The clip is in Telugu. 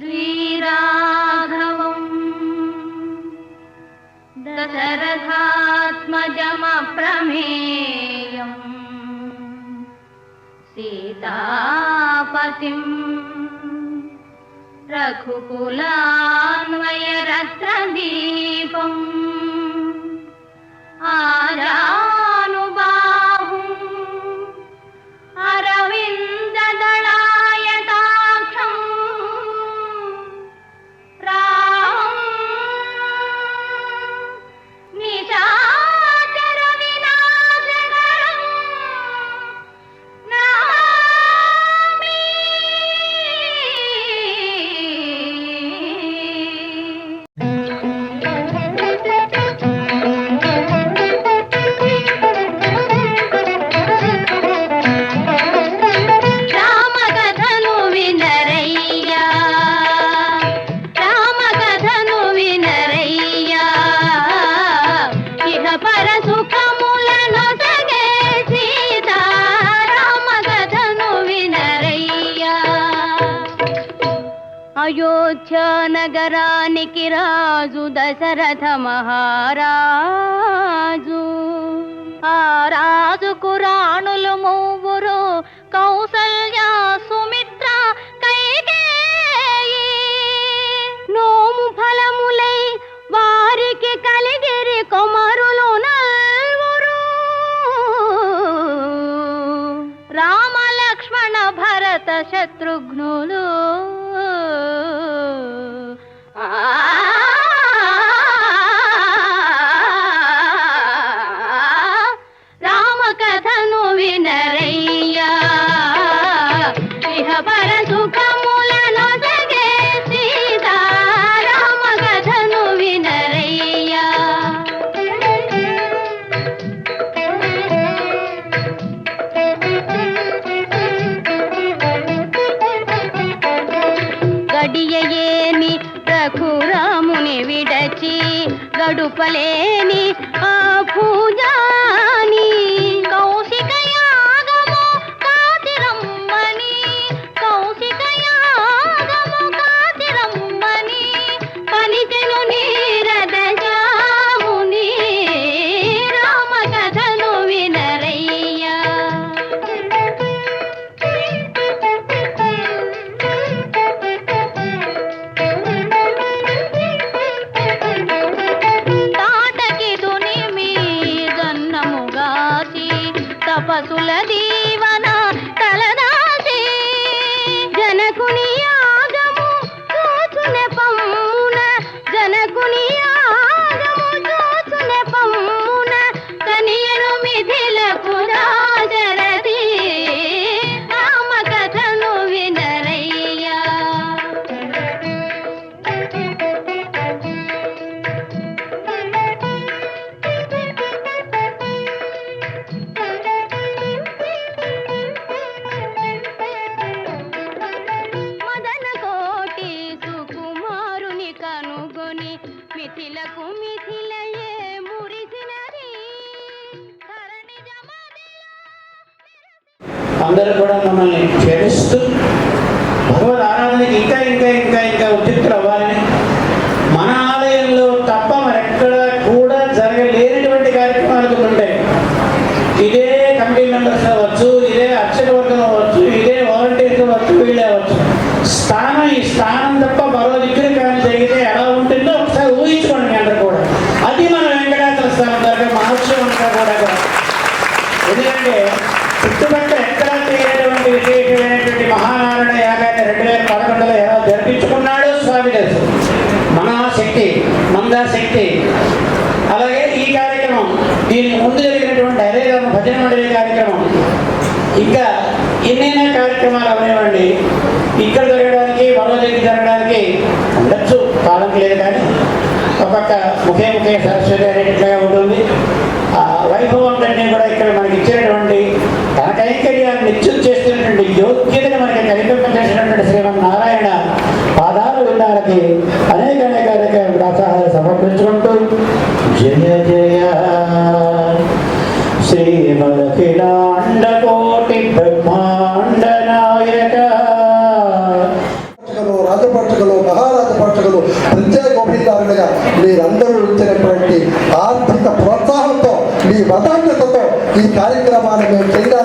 श्रीराघवम्। दशरथात्मजमप्रमेयम्। सीतापतिम्। रघुकुलान्वयरत्नदीपम्। आजानुबाहुम् అయోధ్య నగరానికి రాజు దశరథ మహారాజు. ఆ రాజు కురాణులు మూవురు కౌసల్య సుమిత్ర కైకేయి. నోము ఫలములై వారికి కలిగిరి కొమరులు నల్వురు. రామలక్ష్మణ భరత శత్రుఘ్ను విడచి గడుపలేని ఆ అందరూ కూడా మమ్మల్ని క్షమిస్తూ భగవద్ ఆరాధనకి ఇంకా ఇంకా ఇంకా ఇంకా ఉద్యుక్తులు అవ్వాలని మన ఆలయంలో తప్ప మరెక్కడ కూడా జరగలేనటువంటి కార్యక్రమాలు కొన్ని ఉంటాయి ఇదే కమిటీ మెంబర్స్ అవ్వచ్చు ఇదే అర్చక వర్గం అవ్వచ్చు ఇదే వాలంటీర్స్ అవ్వచ్చు వీళ్ళు అవ్వచ్చు. స్థానం ఈ స్థానం తప్ప మరో దిక్కున కానీ జరిగితే ఎలా ఉంటుందో ఒకసారి ఊహించుకోండి మీ అందరూ కూడా. అది మన వెంకటాచల స్థానం దగ్గర మహోత్సవం అంతా కూడా. ఎందుకంటే అలాగే ఈ కార్యక్రమం దీనికి ముందు జరిగినటువంటి హరే భజన మండలి కార్యక్రమం ఇంకా ఎన్నైనా కార్యక్రమాలు అవనివ్వండి. ఇక్కడ జరగడానికి మరో దగ్గర జరగడానికి ఉండొచ్చు కాలం లేదు కానీ ఒక్కొక్క ముఖే ముఖే సరస్వతి అనేటట్లుగా ఉంటుంది. ఆ వైభవం కంటే కూడా ఇక్కడ మనకి ఇచ్చినటువంటి తన కైంకర్యాన్ని నిత్యం చేస్తున్నటువంటి యోగ్యతను మనకి కల్పింపజేసినటువంటి చేసినటువంటి జయ జయ. శ్రీమదఖిలాండ కోటి బ్రహ్మాండ నాయక రాజపట్టకలు మహారాజ పట్టకలు ప్రత్యేక గోపిదారులుగా మీరందరూ ఇచ్చినటువంటి ఆర్థిక ప్రోత్సాహంతో మీ మతాన్యతతో ఈ కార్యక్రమాన్ని మేము చేయాలి